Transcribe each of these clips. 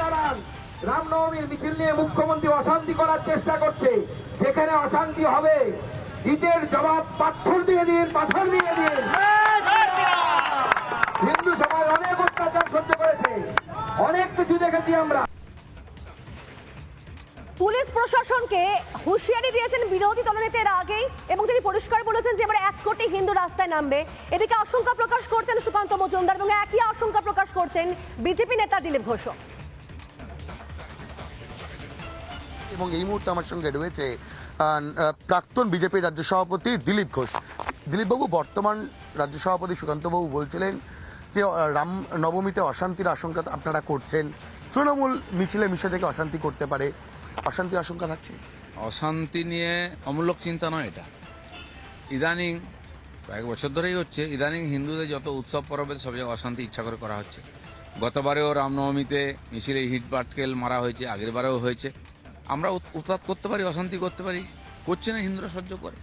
দাঁড়ান। রামনবমীর মিছিল নিয়ে মুখ্যমন্ত্রী অশান্তি করার চেষ্টা করছে। সেখানে অশান্তি হবে। ইটের জবাব পাথর দিয়ে দিন, পাথর দিয়ে দিন। হিন্দু সমাজ অনেক অত্যাচার সহ্য করেছে। অনেক কিছু দেখেছি আমরা। পুলিশ প্রশাসনকে হুঁশিয়ারি দিয়েছেন বিরোধী দলনেতার আগেই এবং তিনি পরিষ্কার বলেছেন যে এবার এক কোটি হিন্দু রাস্তায় নামবে। এদিকে আশঙ্কা প্রকাশ করছেন সুকান্ত মজুমদার এবং একই আশঙ্কা প্রকাশ করছেন বিজেপি নেতা দিলীপ ঘোষ এবং এই মুহূর্তে আমার সঙ্গে রয়েছে প্রাক্তন বিজেপি রাজ্য সভাপতি দিলীপ ঘোষ। দিলীপবাবু, বর্তমান রাজ্য সভাপতি সুকান্তবাবু বলছিলেন যে রাম নবমীতে অশান্তির আশঙ্কা আপনারা করছেন। তৃণমূল মিছিলে মিশে থেকে অশান্তি করতে পারে। অশান্তির আশঙ্কা থাকছে? অশান্তি নিয়ে অমূলক চিন্তা নয় এটা। ইদানিং, কয়েক বছর ধরেই হচ্ছে, ইদানিং হিন্দুদের যত উৎসব পরবে সব জায়গায় অশান্তি ইচ্ছা করে করা হচ্ছে। গতবারেও রামনবমীতে মিছিলে হিট পাটকেল মারা হয়েছে আগের বারেও হয়েছে। আমরা উৎ- উৎপাত করতে পারি অশান্তি করতে পারি করছে না হিন্দুরা সহ্য করে।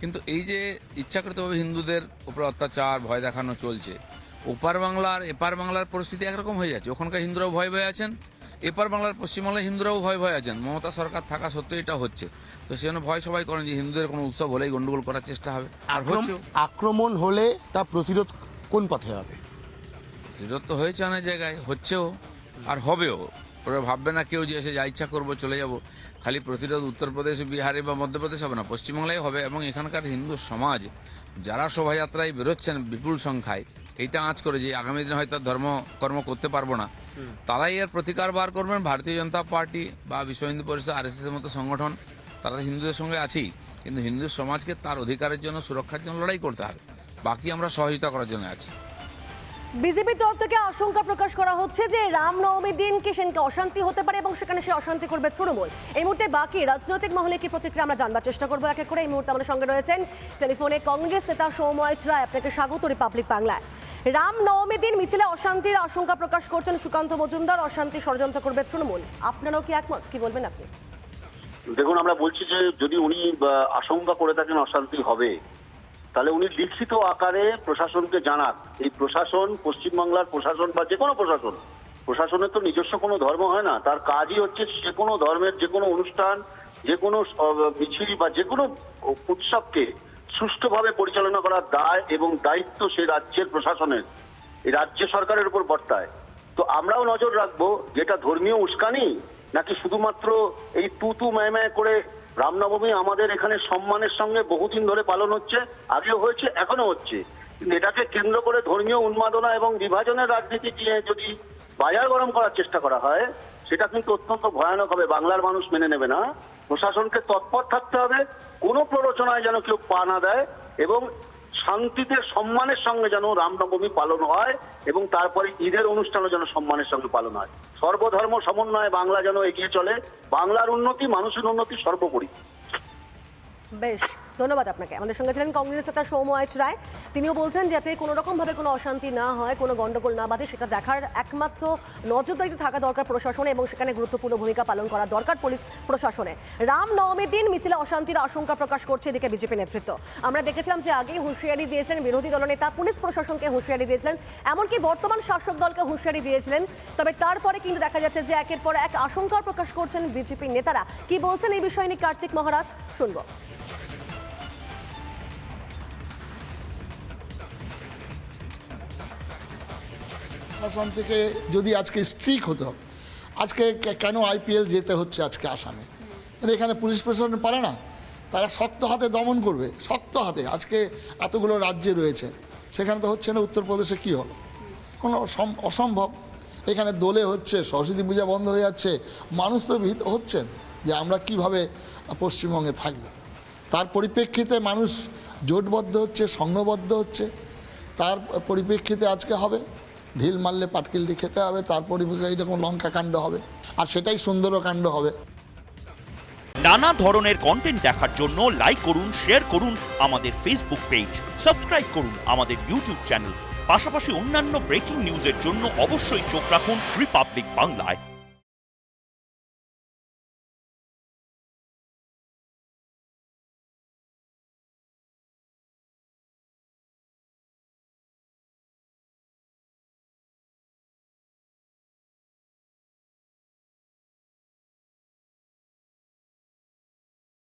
কিন্তু এই যে ইচ্ছাকৃতভাবে হিন্দুদের উপরে অত্যাচার ভয় দেখানো চলছে ওপার বাংলার এপার বাংলার পরিস্থিতি একরকম হয়ে যাচ্ছে। ওখানকার হিন্দুরাও ভয় ভয়ে আছেন এপার বাংলার পশ্চিমবাংলার হিন্দুরাও ভয় ভয়ে আছেন। মমতা সরকার থাকা সত্ত্বেও এটা হচ্ছে। তো সেজন্য ভয় সবাই করেন যে হিন্দুদের কোনো উৎসব হলেই গন্ডগোল করার চেষ্টা হবে। আর আক্রমণ হলে তা প্রতিরোধ কোন পথে হবে? বিরোধ তো হয়েছে অনেক জায়গায় হচ্ছেও আর হবেও। ওরা ভাববে না কেউ যে এসে যা ইচ্ছা করব চলে যাব। খালি প্রতিরোধ উত্তরপ্রদেশ বিহারে বা মধ্যপ্রদেশ হবে না পশ্চিমবাংলায় হবে এবং এখানকার হিন্দু সমাজ যারা শোভাযাত্রায় বেরোচ্ছেন বিপুল সংখ্যায় এইটা আঁচ করে যে আগামী দিনে হয়তো ধর্ম কর্ম করতে পারব না। তারাই এর প্রতিকার বার করবেন। ভারতীয় জনতা পার্টি বা বিশ্ব হিন্দু পরিষদ আর এর মতো সংগঠন তারা হিন্দুদের সঙ্গে আছেই কিন্তু হিন্দু সমাজকে তার অধিকারের জন্য সুরক্ষার জন্য লড়াই করতে হবে। বাকি আমরা সহযোগিতা করার জন্য আছি। বিজেপির তরফ থেকে আশঙ্কা প্রকাশ করা হচ্ছে যে রামনবমীর দিন কি সেদিনকে অশান্তি হতে পারে এবং সেখানে সে অশান্তি করবে তৃণমূল। এই মুহূর্তে বাকি রাজনৈতিক মহলে কি প্রতিক্রিয়া আমরা জানবার চেষ্টা করব এক করে। এই মুহূর্তে আমাদের সঙ্গে রয়েছেন টেলিফোনে কংগ্রেস নেতা সৌময় রায়। আপনাকে স্বাগত রিপাবলিক বাংলায়। রাম নবমীর দিন মিছিলে অশান্তির আশঙ্কা প্রকাশ করছেন সুকান্ত মজুমদার। অশান্তি ষড়যন্ত্র করবে তৃণমূল। আপনারাও কি একমত? কি বলবেন আপনি? দেখুন, আমরা বলছি যে যদি উনি আশঙ্কা করে থাকেন অশান্তি হবে তাহলে উনি লিখিত আকারে প্রশাসনকে জানাক এই প্রশাসন, পশ্চিমবাংলার প্রশাসন বা যে কোনো প্রশাসন, প্রশাসনের তো নিজস্ব কোনো ধর্ম হয় না। তার কাজই হচ্ছে যে কোনো ধর্মের যে কোনো অনুষ্ঠান যে কোনো মিছিল বা যে কোনো উৎসবকে সুষ্ঠুভাবে পরিচালনা করার দায় এবং দায়িত্ব সেই রাজ্যের প্রশাসনের, এই রাজ্য সরকারের উপর বর্তায়। তো আমরাও নজর রাখব যেটা ধর্মীয় উস্কানি, নাকি শুধুমাত্র এই তু তু ম্যায় করে রামনবমী আমাদের এখানে সম্মানের সঙ্গে বহুদিন ধরে পালন হচ্ছে, আগেও হয়েছে এখনও হচ্ছে। কিন্তু এটাকে কেন্দ্র করে ধর্মীয় উন্মাদনা এবং বিভাজনের রাজনীতি দিয়ে যদি বাজার গরম করার চেষ্টা করা হয়, সেটা কিন্তু অত্যন্ত ভয়ানক হবে, বাংলার মানুষ মেনে নেবে না। প্রশাসনকে তৎপর থাকতে হবে, কোনো প্ররোচনায় যেন কেউ পা না দেয়, এবং শান্তিতে সম্মানের সঙ্গে যেন রামনবমী পালন হয় এবং তারপরে ঈদের অনুষ্ঠানও যেন সম্মানের সঙ্গে পালন হয়। সর্বধর্ম সমন্বয়ে বাংলা যেন এগিয়ে চলে, বাংলার উন্নতি, মানুষের উন্নতি সর্বোপরি। বেশ, ধন্যবাদ আপনাকে। আমাদের সঙ্গে ছিলেন কংগ্রেস নেতা সৌম আয়চ রায়। তিনিও বলছেন যাতে কোনো রকম ভাবে কোনো অশান্তি না হয়, কোনো গন্ডগোল না বাধে, সেটা দেখার একমাত্র নজরদারিতে থাকা দরকার প্রশাসনে এবং সেখানে গুরুত্বপূর্ণ ভূমিকা পালন করা দরকার পুলিশ প্রশাসনে। রাম নবমীর দিন মিছিলে অশান্তির আশঙ্কা প্রকাশ করছে এদিকে বিজেপি নেতৃত্ব। আমরা দেখেছিলাম যে আগেই হুঁশিয়ারি দিয়েছেন বিরোধী দলনেতা, পুলিশ প্রশাসনকে হুঁশিয়ারি দিয়েছিলেন, এমনকি বর্তমান শাসক দলকে হুঁশিয়ারি দিয়েছিলেন। তবে তারপরে কিন্তু দেখা যাচ্ছে যে একের পর এক আশঙ্কা প্রকাশ করছেন বিজেপি নেতারা। কি বলছেন এই বিষয় নিয়ে কার্তিক মহারাজ? শুনব। শাসন থেকে যদি আজকে স্ট্রিক হতো আজকে কেন আইপিএল যেতে হচ্ছে আজকে আসামে? কিন্তু এখানে পুলিশ প্রশাসন পারে না, তারা শক্ত হাতে দমন করবে, শক্ত হাতে। আজকে এতগুলো রাজ্যে রয়েছে, সেখানে তো হচ্ছে না উত্তরপ্রদেশে কী হলো কোনো অসম্ভব। এখানে দোলে হচ্ছে, সরস্বতী পূজা বন্ধ হয়ে যাচ্ছে, মানুষ তো ভীত হচ্ছেন যে আমরা কীভাবে পশ্চিমবঙ্গে থাকব। তার পরিপ্রেক্ষিতে মানুষ জোটবদ্ধ হচ্ছে, সংঘবদ্ধ হচ্ছে, তার পরিপ্রেক্ষিতে আজকে হবে। ঢিল মারলে পাটকিল দিয়ে খেতে হবে তারপরে এইরকম লঙ্কা কাণ্ড হবে। আর সেটাই সুন্দরকাণ্ড হবে। নানা ধরনের কন্টেন্ট দেখার জন্য লাইক করুন শেয়ার করুন আমাদের ফেসবুক পেজ সাবস্ক্রাইব করুন আমাদের ইউটিউব চ্যানেল পাশাপাশি অন্যান্য ব্রেকিং নিউজের জন্য অবশ্যই চোখ রাখুন রিপাবলিক বাংলায়